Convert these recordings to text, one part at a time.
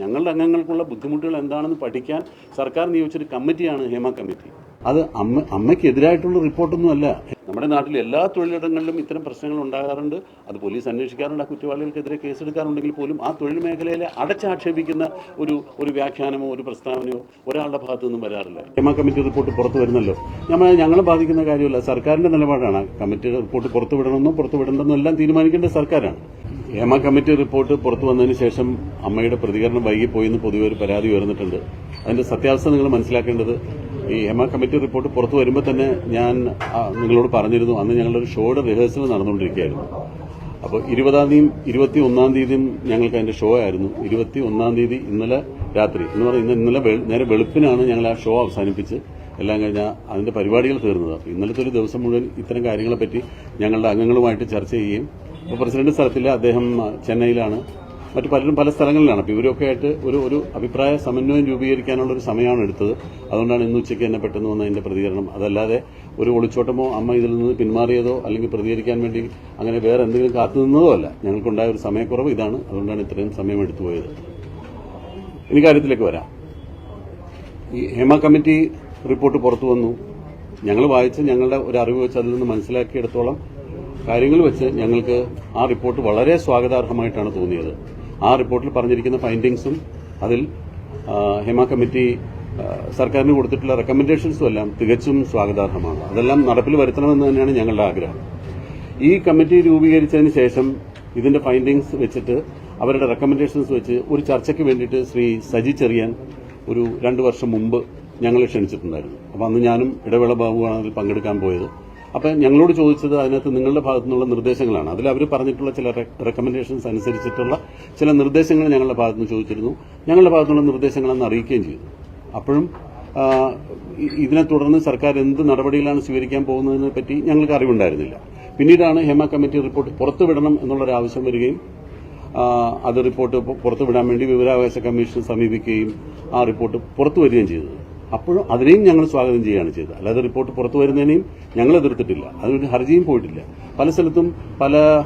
ഞങ്ങളുടെ അംഗങ്ങൾക്കുള്ള ബുദ്ധിമുട്ടുകൾ എന്താണെന്ന് പഠിക്കാൻ സർക്കാർ നിയോഗിച്ചൊരു കമ്മിറ്റിയാണ് ഹേമ കമ്മിറ്റി. അത് അമ്മ അമ്മയ്ക്കെതിരായിട്ടുള്ള റിപ്പോർട്ടൊന്നുമല്ല നമ്മുടെ നാട്ടിൽ എല്ലാ തൊഴിലിടങ്ങളിലും ഇത്തരം പ്രശ്നങ്ങൾ ഉണ്ടാകാറുണ്ട്. അത് പോലീസ് അന്വേഷിക്കാറുണ്ട് ആ കുറ്റവാളികൾക്കെതിരെ കേസെടുക്കാറുണ്ടെങ്കിൽ പോലും ആ തൊഴിൽ മേഖലയിലെ അടച്ചാക്ഷേപിക്കുന്ന ഒരു ഒരു വ്യാഖ്യാനമോ ഒരു പ്രസ്താവനയോ ഒരാളുടെ ഭാഗത്തു നിന്നും വരാറില്ല. ഹേമ കമ്മിറ്റി റിപ്പോർട്ട് പുറത്തു വരുന്നല്ലോ. നമ്മൾ ഞങ്ങളെ ബാധിക്കുന്ന കാര്യമല്ല. സർക്കാരിന്റെ നിലപാടാണ്. കമ്മിറ്റി റിപ്പോർട്ട് പുറത്തുവിടണമെന്നോ പുറത്തുവിടണമെന്നോ എല്ലാം തീരുമാനിക്കേണ്ടത് സർക്കാരാണ്. ഹേമ കമ്മിറ്റി റിപ്പോർട്ട് പുറത്തു വന്നതിന് ശേഷം അമ്മയുടെ പ്രതികരണം വൈകിപ്പോയി എന്ന് പൊതുവെ ഒരു പരാതി ഉയർന്നിട്ടുണ്ട്. അതിന്റെ സത്യാവസ്ഥ നിങ്ങൾ മനസ്സിലാക്കേണ്ടത് ഈ ഹേമ കമ്മിറ്റി റിപ്പോർട്ട് പുറത്തു വരുമ്പോൾ തന്നെ ഞാൻ നിങ്ങളോട് പറഞ്ഞിരുന്നു അന്ന് ഞങ്ങളൊരു ഷോയുടെ റിഹേഴ്സൽ നടന്നുകൊണ്ടിരിക്കുകയായിരുന്നു. അപ്പോൾ ഇരുപതാം തീയതിയും ഇരുപത്തി ഒന്നാം തീയതിയും ഞങ്ങൾക്ക് അതിന്റെ ഷോ ആയിരുന്നു. ഇരുപത്തി ഒന്നാം തീയതി ഇന്നലെ രാത്രി എന്ന് പറയുന്നത് ഇന്നലെ നേരെ വെളുപ്പിനാണ് ഞങ്ങൾ ആ ഷോ അവസാനിപ്പിച്ച് എല്ലാം കഴിഞ്ഞാൽ അതിന്റെ പരിപാടികൾ തീർന്നത്. ഇന്നലത്തെ ഒരു ദിവസം മുഴുവൻ ഇത്തരം കാര്യങ്ങളെപ്പറ്റി ഞങ്ങളുടെ അംഗങ്ങളുമായിട്ട് ചർച്ച ചെയ്യുകയും ഇപ്പോൾ പ്രസിഡന്റ് സ്ഥലത്തില്ല അദ്ദേഹം ചെന്നൈയിലാണ്. മറ്റു പലരും പല സ്ഥലങ്ങളിലാണ്. അപ്പോൾ ഇവരൊക്കെ ആയിട്ട് ഒരു ഒരു അഭിപ്രായ സമന്വയം രൂപീകരിക്കാനുള്ള ഒരു സമയമാണ് എടുത്തത്. അതുകൊണ്ടാണ് ഇന്ന് ഉച്ചയ്ക്ക് തന്നെ പെട്ടെന്ന് വന്ന അതിന്റെ പ്രതികരണം. അതല്ലാതെ ഒരു ഒളിച്ചോട്ടമോ അമ്മ ഇതിൽ നിന്ന് പിന്മാറിയതോ അല്ലെങ്കിൽ പ്രതികരിക്കാൻ വേണ്ടി അങ്ങനെ വേറെ എന്തെങ്കിലും കാത്തു നിന്നതോ അല്ല. ഞങ്ങൾക്കുണ്ടായ ഒരു സമയക്കുറവ് ഇതാണ്. അതുകൊണ്ടാണ് ഇത്രയും സമയം എടുത്തുപോയത് ഇനി കാര്യത്തിലേക്ക് വരാം. ഈ ഹേമ കമ്മിറ്റി റിപ്പോർട്ട് പുറത്തു വന്നു. ഞങ്ങൾ വായിച്ച് ഞങ്ങളുടെ ഒരു അറിവ് വെച്ച് അതിൽ നിന്ന് മനസ്സിലാക്കിയെടുത്തോളം കാര്യങ്ങൾ വെച്ച് ഞങ്ങൾക്ക് ആ റിപ്പോർട്ട് വളരെ സ്വാഗതാർഹമായിട്ടാണ് തോന്നിയത്. ആ റിപ്പോർട്ടിൽ പറഞ്ഞിരിക്കുന്ന ഫൈൻഡിങ്സും അതിൽ ഹേമ കമ്മിറ്റി സർക്കാരിന് കൊടുത്തിട്ടുള്ള റെക്കമെൻഡേഷൻസും എല്ലാം തികച്ചും സ്വാഗതാർഹമാണ്. അതെല്ലാം നടപ്പിൽ വരുത്തണമെന്ന് തന്നെയാണ് ഞങ്ങളുടെ ആഗ്രഹം. ഈ കമ്മിറ്റി രൂപീകരിച്ചതിന് ശേഷം ഇതിന്റെ ഫൈൻഡിങ്സ് വെച്ചിട്ട് അവരുടെ റെക്കമെൻഡേഷൻസ് വെച്ച് ഒരു ചർച്ചയ്ക്ക് വേണ്ടിയിട്ട് ശ്രീ സജി ചെറിയാൻ ഒരു രണ്ടു വർഷം മുമ്പ് ഞങ്ങളെ ക്ഷണിച്ചിട്ടുണ്ടായിരുന്നു. അപ്പോൾ അന്ന് ഞാനും ഇടവേള ബാബുവാണ് അതിൽ പങ്കെടുക്കാൻ പോയത്. അപ്പം ഞങ്ങളോട് ചോദിച്ചത് അതിനകത്ത് നിങ്ങളുടെ ഭാഗത്തു നിന്നുള്ള നിർദ്ദേശങ്ങളാണ്. അതിൽ അവർ പറഞ്ഞിട്ടുള്ള ചില റെക്കമെൻഡേഷൻസ് അനുസരിച്ചിട്ടുള്ള ചില നിർദ്ദേശങ്ങൾ ഞങ്ങളുടെ ഭാഗത്തു നിന്ന് ചോദിച്ചിരുന്നു. ഞങ്ങളുടെ ഭാഗത്തുനിന്നുള്ള നിർദ്ദേശങ്ങളെന്ന് അറിയിക്കുകയും ചെയ്തു. അപ്പോഴും ഇതിനെ തുടർന്ന് സർക്കാർ എന്ത് നടപടികളാണ് സ്വീകരിക്കാൻ പോകുന്നതിനെ പറ്റി ഞങ്ങൾക്ക് അറിവുണ്ടായിരുന്നില്ല. പിന്നീടാണ് ഹേമ കമ്മിറ്റി റിപ്പോർട്ട് പുറത്തുവിടണം എന്നുള്ളൊരു ആവശ്യം വരികയും അത് റിപ്പോർട്ട് പുറത്തുവിടാൻ വേണ്ടി വിവരാവകാശ കമ്മീഷൻ സമീപിക്കുകയും ആ റിപ്പോർട്ട് പുറത്തുവരികയും ചെയ്തത്. അപ്പോഴും അതിനെയും ഞങ്ങൾ സ്വാഗതം ചെയ്യുകയാണ് ചെയ്തത്. അല്ലാതെ റിപ്പോർട്ട് പുറത്തു വരുന്നതിനെയും ഞങ്ങൾ എതിർത്തിട്ടില്ല. അതിനൊരു ഹർജിയും പോയിട്ടില്ല. പല സ്ഥലത്തും പല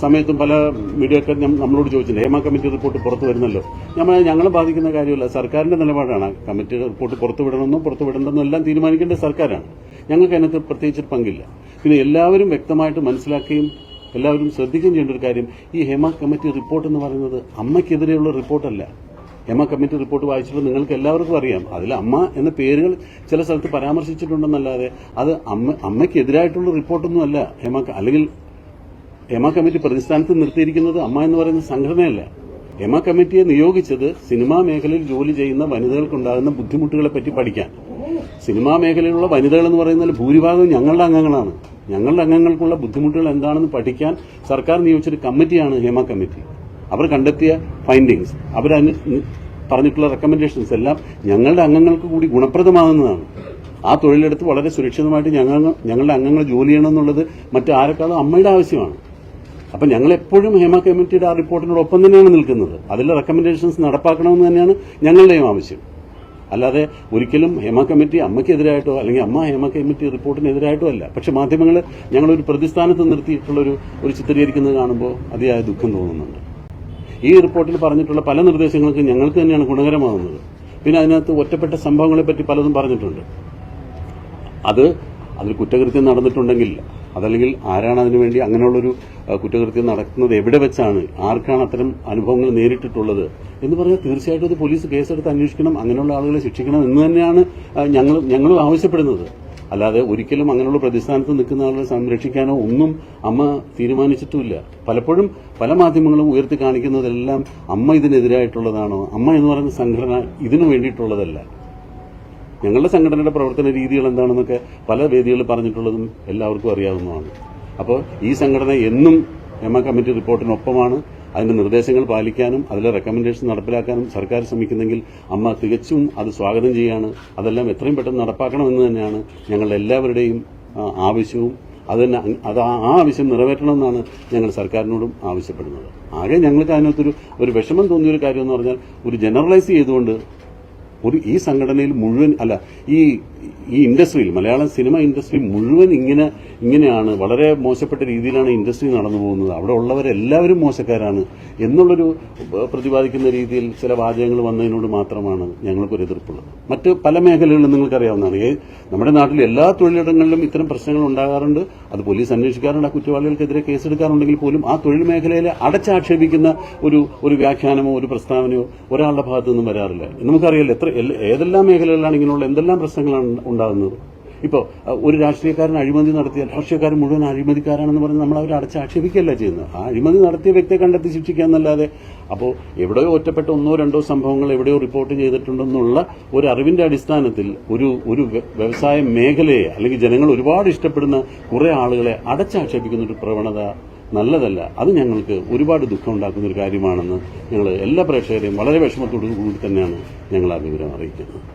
സമയത്തും പല മീഡിയക്കാർ നമ്മളോട് ചോദിച്ചിട്ടുണ്ട്. ഹേമ കമ്മിറ്റി റിപ്പോർട്ട് പുറത്തു വരുന്നല്ലോ. നമ്മൾ ഞങ്ങളെ ബാധിക്കുന്ന കാര്യമല്ല. സർക്കാരിന്റെ നിലപാടാണ്. കമ്മിറ്റി റിപ്പോർട്ട് പുറത്തുവിടണമെന്നോ വിടണമെന്നോ എല്ലാം തീരുമാനിക്കേണ്ട സർക്കാരാണ്. ഞങ്ങൾക്ക് അതിനകത്ത് പ്രത്യേകിച്ച് പങ്കില്ല. പിന്നെ എല്ലാവരും വ്യക്തമായിട്ട് മനസ്സിലാക്കുകയും എല്ലാവരും ശ്രദ്ധിക്കുകയും ചെയ്യേണ്ട ഒരു കാര്യം ഈ ഹേമ കമ്മിറ്റി റിപ്പോർട്ട് എന്ന് പറയുന്നത് അമ്മയ്ക്കെതിരെയുള്ള റിപ്പോർട്ടല്ല. ഹേമ കമ്മിറ്റി റിപ്പോർട്ട് വായിച്ചിട്ട് നിങ്ങൾക്ക് എല്ലാവർക്കും അറിയാം. അതിൽ അമ്മ എന്ന പേരുകൾ ചില സ്ഥലത്ത് പരാമർശിച്ചിട്ടുണ്ടെന്നല്ലാതെ അത് അമ്മ അമ്മയ്ക്കെതിരായിട്ടുള്ള റിപ്പോർട്ടൊന്നുമല്ല ഹേമ അല്ലെങ്കിൽ എമ കമ്മിറ്റി പ്രതിസ്ഥാനത്ത് നിർത്തിയിരിക്കുന്നത് അമ്മ എന്ന് പറയുന്ന സംഘടനയല്ല. എമ കമ്മിറ്റിയെ നിയോഗിച്ചത് സിനിമാ മേഖലയിൽ ജോലി ചെയ്യുന്ന വനിതകൾക്കുണ്ടാകുന്ന ബുദ്ധിമുട്ടുകളെ പറ്റി പഠിക്കാൻ. സിനിമാ മേഖലയിലുള്ള വനിതകൾ എന്ന് പറയുന്നതിൽ ഭൂരിഭാഗം ഞങ്ങളുടെ അംഗങ്ങളാണ്. ഞങ്ങളുടെ അംഗങ്ങൾക്കുള്ള ബുദ്ധിമുട്ടുകൾ എന്താണെന്ന് പഠിക്കാൻ സർക്കാർ നിയോഗിച്ചൊരു കമ്മിറ്റിയാണ് ഹേമ കമ്മിറ്റി. അവർ കണ്ടെത്തിയ ഫൈൻഡിങ്സ് അവർ പറഞ്ഞിട്ടുള്ള റെക്കമെൻഡേഷൻസ് എല്ലാം ഞങ്ങളുടെ അംഗങ്ങൾക്ക് കൂടി ഗുണപ്രദമാകുന്നതാണ്. ആ തൊഴിലെടുത്ത് വളരെ സുരക്ഷിതമായിട്ട് ഞങ്ങൾ ഞങ്ങളുടെ അംഗങ്ങൾ ജോലി ചെയ്യണമെന്നുള്ളത് മറ്റാരെക്കാളും അമ്മയുടെ ആവശ്യമാണ്. അപ്പം ഞങ്ങൾ എപ്പോഴും ഹേമ കമ്മിറ്റിയുടെ ആ റിപ്പോർട്ടിനോടൊപ്പം തന്നെയാണ് നിൽക്കുന്നത്. അതിലെ റെക്കമെൻഡേഷൻസ് നടപ്പാക്കണമെന്ന് തന്നെയാണ് ഞങ്ങളുടെയും ആവശ്യം. അല്ലാതെ ഒരിക്കലും ഹേമ കമ്മിറ്റി അമ്മയ്ക്കെതിരായിട്ടോ അല്ലെങ്കിൽ അമ്മ ഹേമ കമ്മിറ്റി റിപ്പോർട്ടിനെതിരായിട്ടോ അല്ല. പക്ഷെ മാധ്യമങ്ങൾ ഞങ്ങളൊരു പ്രതിസ്ഥാനത്ത് നിർത്തിയിട്ടുള്ളൊരു ഒരു ചിത്രീകരിക്കുന്നത് കാണുമ്പോൾ അതിയായ ദുഃഖം തോന്നുന്നുണ്ട്. ഈ റിപ്പോർട്ടിൽ പറഞ്ഞിട്ടുള്ള പല നിർദ്ദേശങ്ങൾക്കും ഞങ്ങൾക്ക് തന്നെയാണ് ഗുണകരമാകുന്നത്. പിന്നെ അതിനകത്ത് ഒറ്റപ്പെട്ട സംഭവങ്ങളെ പറ്റി പലതും പറഞ്ഞിട്ടുണ്ട്. അത് അതിൽ കുറ്റകൃത്യം നടന്നിട്ടുണ്ടെങ്കിൽ അതല്ലെങ്കിൽ ആരാണ് അതിനുവേണ്ടി അങ്ങനെയുള്ളൊരു കുറ്റകൃത്യം നടക്കുന്നത് എവിടെ വെച്ചാണ് ആർക്കാണ് അത്തരം അനുഭവങ്ങൾ നേരിട്ടിട്ടുള്ളത് എന്ന് പറഞ്ഞാൽ തീർച്ചയായിട്ടും അത് പോലീസ് കേസെടുത്ത് അന്വേഷിക്കണം അങ്ങനെയുള്ള ആളുകളെ ശിക്ഷിക്കണം എന്ന് തന്നെയാണ് ഞങ്ങൾ ഞങ്ങളും ആവശ്യപ്പെടുന്നത്. അല്ലാതെ ഒരിക്കലും അങ്ങനെയുള്ള പ്രതിസ്ഥാനത്ത് നിൽക്കുന്ന ആളുകളെ സംരക്ഷിക്കാനോ ഒന്നും അമ്മ തീരുമാനിച്ചിട്ടുമില്ല. പലപ്പോഴും പല മാധ്യമങ്ങളും ഉയർത്തി കാണിക്കുന്നതെല്ലാം അമ്മ ഇതിനെതിരായിട്ടുള്ളതാണോ? അമ്മ എന്ന് പറയുന്ന സംഘടന ഇതിനു വേണ്ടിയിട്ടുള്ളതല്ല. ഞങ്ങളുടെ സംഘടനയുടെ പ്രവർത്തന രീതികൾ എന്താണെന്നൊക്കെ പല വേദികളിൽ പറഞ്ഞിട്ടുള്ളതും എല്ലാവർക്കും അറിയാവുന്നതാണ്. അപ്പോൾ ഈ സംഘടന എന്നും എം കമ്മിറ്റി റിപ്പോർട്ടിനൊപ്പമാണ്. അതിന്റെ നിർദ്ദേശങ്ങൾ പാലിക്കാനും അതിലെ റെക്കമെൻഡേഷൻ നടപ്പിലാക്കാനും സർക്കാർ ശ്രമിക്കുന്നെങ്കിൽ അമ്മ തികച്ചും അത് സ്വാഗതം ചെയ്യാണ്. അതെല്ലാം എത്രയും പെട്ടെന്ന് നടപ്പാക്കണമെന്ന് തന്നെയാണ് ഞങ്ങളുടെ എല്ലാവരുടെയും ആവശ്യവും. അത് തന്നെ അത് ആ ആവശ്യം നിറവേറ്റണമെന്നാണ് ഞങ്ങൾ സർക്കാരിനോടും ആവശ്യപ്പെടുന്നത്. ആകെ ഞങ്ങൾക്ക് അതിനകത്തൊരു ഒരു വിഷമം തോന്നിയൊരു കാര്യം എന്ന് പറഞ്ഞാൽ ഒരു ജനറലൈസ് ചെയ്തുകൊണ്ട് ഒരു ഈ സംഘടനയിൽ മുഴുവൻ അല്ല ഈ ഈ ഇൻഡസ്ട്രിയിൽ മലയാളം സിനിമ ഇൻഡസ്ട്രി മുഴുവൻ ഇങ്ങനെ ഇങ്ങനെയാണ്. വളരെ മോശപ്പെട്ട രീതിയിലാണ് ഇൻഡസ്ട്രി നടന്നു പോകുന്നത്. അവിടെ ഉള്ളവരെല്ലാവരും മോശക്കാരാണ് എന്നുള്ളൊരു പ്രതിപാദിക്കുന്ന രീതിയിൽ ചില വാചകങ്ങൾ വന്നതിനോട് മാത്രമാണ് ഞങ്ങൾക്കൊരു എതിർപ്പുള്ളത്. മറ്റ് പല മേഖലകളിലും നിങ്ങൾക്കറിയാവുന്നതാണ്. നമ്മുടെ നാട്ടിൽ എല്ലാ തൊഴിലിടങ്ങളിലും ഇത്തരം പ്രശ്നങ്ങൾ ഉണ്ടാകാറുണ്ട്. അത് പോലീസ് അന്വേഷിക്കാറുണ്ട്. ആ കുറ്റവാളികൾക്കെതിരെ കേസെടുക്കാറുണ്ടെങ്കിൽ പോലും ആ തൊഴിൽ മേഖലയിലെ അടച്ചാക്ഷേപിക്കുന്ന ഒരു ഒരു വ്യാഖ്യാനമോ ഒരു പ്രസ്താവനയോ ഒരാളുടെ ഭാഗത്തു നിന്നും വരാറില്ല. നമുക്കറിയാലോ എത്ര ഏതെല്ലാം മേഖലകളിലാണ് ഇങ്ങനെയുള്ള എന്തെല്ലാം പ്രശ്നങ്ങളാണ് ഉണ്ടാകുന്നത്. ഇപ്പോൾ ഒരു രാഷ്ട്രീയക്കാരൻ അഴിമതി നടത്തിയാൽ രാഷ്ട്രീയക്കാരൻ മുഴുവൻ അഴിമതിക്കാരാണെന്ന് പറഞ്ഞ് നമ്മൾ അവർ അടച്ച് ആക്ഷേപിക്കുകയല്ല ചെയ്യുന്നത്. ആ അഴിമതി നടത്തിയ വ്യക്തിയെ കണ്ടെത്തി ശിക്ഷിക്കുക എന്നല്ലാതെ അപ്പോൾ എവിടെയോ ഒറ്റപ്പെട്ട ഒന്നോ രണ്ടോ സംഭവങ്ങൾ എവിടെയോ റിപ്പോർട്ട് ചെയ്തിട്ടുണ്ടെന്നുള്ള ഒരു അറിവിന്റെ അടിസ്ഥാനത്തിൽ ഒരു ഒരു വ്യവസായ മേഖലയെ അല്ലെങ്കിൽ ജനങ്ങൾ ഒരുപാട് ഇഷ്ടപ്പെടുന്ന കുറെ ആളുകളെ അടച്ചാക്ഷേപിക്കുന്ന ഒരു പ്രവണത നല്ലതല്ല. അത് ഞങ്ങൾക്ക് ഒരുപാട് ദുഃഖം ഉണ്ടാക്കുന്ന ഒരു കാര്യമാണെന്ന് ഞങ്ങൾ എല്ലാ പ്രേക്ഷകരെയും വളരെ വിഷമത്തോടു കൂടി തന്നെയാണ് ഞങ്ങൾ ആ വിവരം അറിയിക്കുന്നത്.